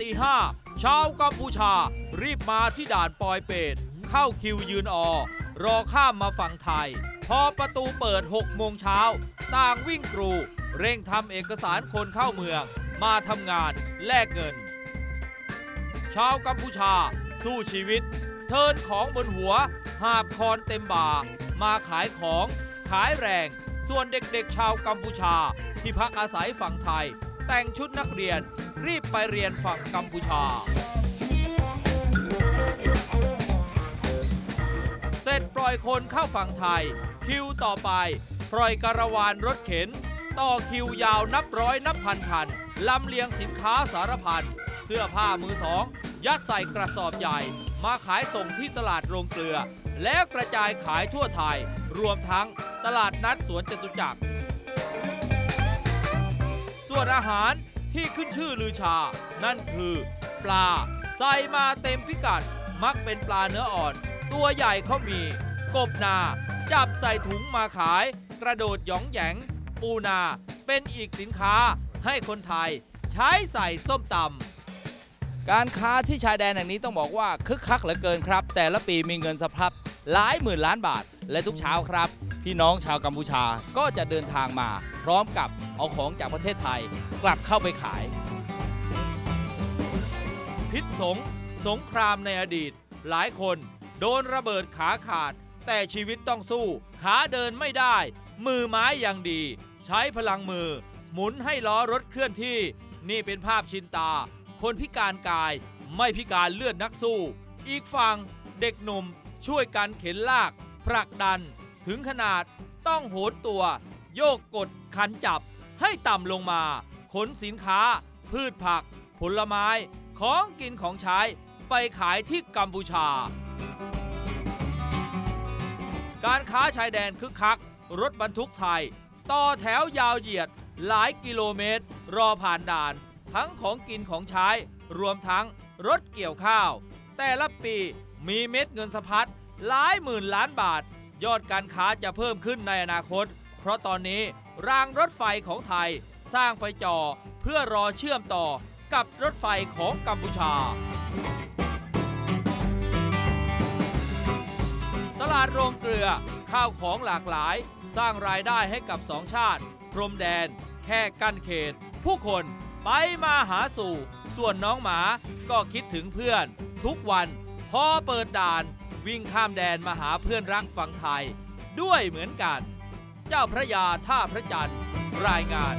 ตีห้าชาวกัมพูชา รีบมาที่ด่านปอยเปตเข้าคิวยืนออ รอข้ามมาฝั่งไทย พอประตูเปิด 6 โมงเช้า ต่างวิ่งกรู เร่งทำเอกสารคนเข้าเมือง มาทำงานแลกเงิน ชาวกัมพูชา สู้ชีวิต เทินของบนหัว หาบคอนเต็มบ่า มาขายของ ขายแรง ส่วนเด็กๆชาวกัมพูชา ที่พักอาศัยฝั่งไทย แต่งชุดนักเรียน รีบไปเรียนฝั่งกัมพูชา เสร็จปล่อยคนเข้าฝั่งไทย คิวต่อไป ปล่อยกระวานรถเข็น ต่อคิวยาวนับร้อยนับพันคันลำเลียงสินค้าสารพันเสื้อผ้ามือสอง ยัดใส่กระสอบใหญ่ มาขายส่งที่ตลาดโรงเกลือ แล้วกระจายขายทั่วไทย รวมทั้งตลาดนัดสวนจตุจักรส่วนอาหาร ที่ขึ้นชื่อลือชา นั่นคือ ปลาใส่มาเต็มพิกัด มักเป็นปลาเนื้ออ่อน ตัวใหญ่เขามี กบนา จับใส่ถุงมาขาย กระโดดหยองแหยง ปูนา เป็นอีกสินค้าให้คนไทย ใช้ใส่ส้มตำ การค้าที่ชายแดนแห่งนี้ต้องบอกว่าคึกคักเหลือเกินครับ แต่ละปีมีเงินสะพัดหลายหมื่นล้านบาท และทุกเช้าครับ พี่น้องชาวกัมพูชาก็จะเดินทางมา พร้อมกับเอาของจากประเทศไทย กลับเข้าไปขาย พิษสงสงครามในอดีต หลายคนโดนระเบิดขาขาด แต่ชีวิตต้องสู้ ขาเดินไม่ได้ มือไม้อย่างดี ใช้พลังมือ หมุนให้ล้อรถเคลื่อนที่ นี่เป็นภาพชินตา คนพิการกายไม่พิการเลือดนักสู้ อีกฝั่งเด็กหนุ่มช่วยกันเข็นลากผลักดัน ถึงขนาดต้องโหนตัว โยกกดคันจับให้ต่ำลงมา ขนสินค้า พืชผัก ผลไม้ ของกินของใช้ไปขายที่กัมพูชา การค้าชายแดนคึกคัก รถบรรทุกไทย ต่อแถวยาวเหยียดหลายกิโลเมตร รอผ่านด่าน ทั้งของกินของใช้ รวมทั้งรถเกี่ยวข้าว แต่ละปีมีเม็ดเงินสะพัดหลายหมื่นล้านบาท ยอดการค้าจะเพิ่มขึ้นในอนาคต เพราะตอนนี้รางรถไฟของไทยสร้างไปจ่อเพื่อรอเชื่อมต่อกับรถไฟของกัมพูชา ตลาดโรงเกลือข้าวของหลากหลาย สร้างรายได้ให้กับสองชาติพรมแดน แค่กั้นเขต ผู้คน ไปมาหาสู่ ส่วนน้องหมาก็คิดถึงเพื่อน ทุกวันพอเปิดด่าน วิ่งข้ามแดนมาหาเพื่อนรักฝั่งไทย ด้วยเหมือนกัน เจ้าพระยาท่าพระจันทร์รายงาน